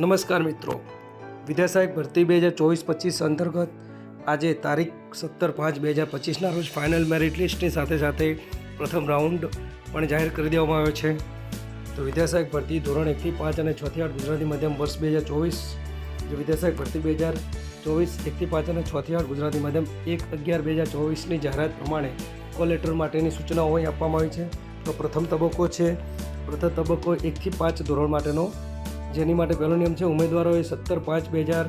નમસ્કાર મિત્રો. વિદ્યાસહાયક ભરતી બે હજાર ચોવીસ પચીસ અંતર્ગત આજે તારીખ સત્તર પાંચ બે હજાર પચીસના રોજ ફાઇનલ મેરિટ લિસ્ટની સાથે સાથે પ્રથમ રાઉન્ડ પણ જાહેર કરી દેવામાં આવ્યો છે. તો વિદ્યાસહાયક ભરતી ધોરણ એકથી પાંચ અને છથી આઠ ગુજરાતી માધ્યમ વર્ષ બે હજાર ચોવીસ જે વિદ્યાસહાયક ભરતી બે હજાર ચોવીસ એકથી પાંચ અને છથી આઠ ગુજરાતી માધ્યમ એક અગિયાર બે હજાર ચોવીસની જાહેરાત પ્રમાણે કોલેટર માટેની સૂચનાઓ અહીં આપવામાં આવી છે. તો પ્રથમ તબક્કો છે. પ્રથમ તબક્કો એકથી પાંચ ધોરણ માટેનો જેની માટે પહેલો નિયમ છે, ઉમેદવારોએ સત્તર પાંચ બે હજાર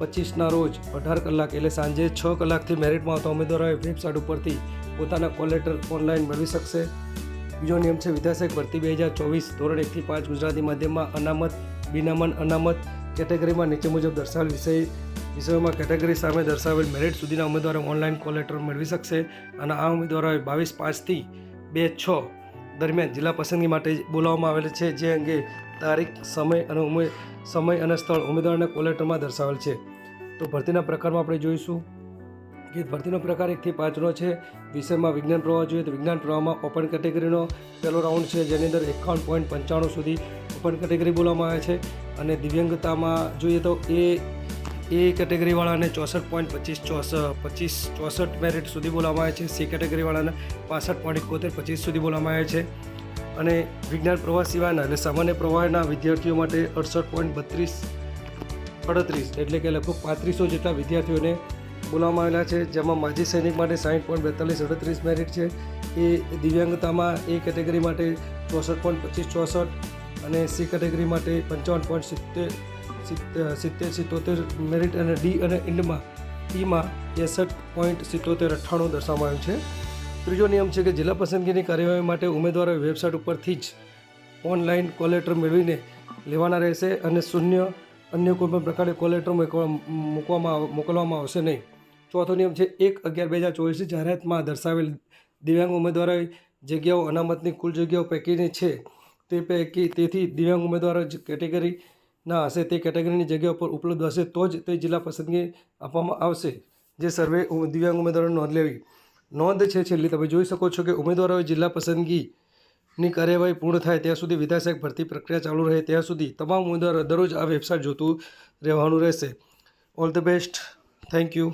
પચીસના રોજ અઢાર કલાક એટલે સાંજે છ કલાકથી મેરિટમાં આવતા ઉમેદવારોએ વેબસાઇટ ઉપરથી પોતાના કોલ લેટર ઓનલાઈન મેળવી શકશે. બીજો નિયમ છે વિદ્યાસહાયક ભરતી બે હજાર ચોવીસ ધોરણ એકથી પાંચ ગુજરાતી માધ્યમમાં અનામત, બિનામન અનામત કેટેગરીમાં નીચે મુજબ દર્શાવેલ વિષય, વિષયોમાં કેટેગરી સામે દર્શાવેલ મેરિટ સુધીના ઉમેદવારો ઓનલાઈન કોલ લેટર મેળવી શકશે અને આ ઉમેદવારોએ બાવીસ પાંચથી બે છ દરમિયાન જિલ્લા પસંદગી માટે બોલાવવામાં આવેલ છે. જે અંગે તારીખ, સમય અને ઉમે સમય અને સ્થળ ઉમેદવારના કોલેટરમાં દર્શાવેલ છે. તો ભરતીના પ્રકારમાં આપણે જોઈશું કે ભરતીનો પ્રકાર એકથી પાંચનો છે. વિષયમાં વિજ્ઞાન પ્રવાહ જોઈએ તો વિજ્ઞાન પ્રવાહમાં ઓપન કેટેગરીનો પહેલો રાઉન્ડ છે, જેની અંદર એકાવન પોઈન્ટ પંચાણું સુધી ઓપન કેટેગરી બોલવામાં આવે છે. અને દિવ્યાંગતામાં જોઈએ તો એ એ કેટેગરીવાળાને ચોસઠ પોઈન્ટ પચીસ ચોસ પચીસ ચોસઠ મેરિટ સુધી બોલવામાં આવે છે. સી કેટેગરીવાળાને પાસઠ પોઈન્ટ એકોતેર પચીસ સુધી બોલવામાં આવે છે. અને વિજ્ઞાન પ્રવાહ સિવાયના એટલે સામાન્ય પ્રવાહના વિદ્યાર્થીઓ માટે અડસઠ પોઈન્ટ બત્રીસ અડત્રીસ એટલે કે લગભગ પાંત્રીસો જેટલા વિદ્યાર્થીઓને બોલાવવામાં આવેલા છે, જેમાં માજી સૈનિક માટે સાઠ પોઈન્ટ બેતાલીસ અડત્રીસ મેરિટ છે. એ દિવ્યાંગતામાં એ કેટેગરી માટે ચોસઠ પોઈન્ટ પચીસ ચોસઠ અને સી કેટેગરી માટે પંચાવન પોઈન્ટ સિત્તેર સિત્તેર સિત્તોતેર મેરિટ અને ડી અને ઇન્ડમાં ઈમાં એસઠ પોઈન્ટ સિત્તોતેર અઠ્ઠાણું દર્શાવવામાં આવ્યું છે. ત્રીજો નિયમ છે કે જિલ્લા પસંદગીની કાર્યવાહી માટે ઉમેદવારોએ વેબસાઇટ ઉપરથી જ ઓનલાઈન કોલેટર મેળવીને લેવાના રહેશે અને શૂન્ય અન્ય કોઈપણ પ્રકારે કોલેટર મૂકવામાં મોકલવામાં આવશે નહીં. ચોથો નિયમ છે એક અગિયાર બે હજાર ચોવીસની જાહેરાતમાં દર્શાવેલ દિવ્યાંગ ઉમેદવારોએ જગ્યાઓ અનામતની કુલ જગ્યાઓ પૈકીની છે તે પૈકી તેથી દિવ્યાંગ ઉમેદવારો કેટેગરીના હશે. તે કેટેગરીની જગ્યા પર ઉપલબ્ધ હશે તો જ તે જિલ્લા પસંદગી આપવામાં આવશે. જે સર્વે દિવ્યાંગ ઉમેદવારોની નોંધ લેવી. નોંધ છે છેલ્લી. તમે જોઈ શકો છો કે ઉમેદવારોએ જિલ્લા પસંદગીની કાર્યવાહી પૂર્ણ થાય ત્યાં સુધી વિધાયક ભરતી પ્રક્રિયા ચાલુ રહે ત્યાં સુધી તમામ ઉમેદવારો દરરોજ આ વેબસાઇટ જોતું રહેવાનું રહેશે. All the best. Thank you.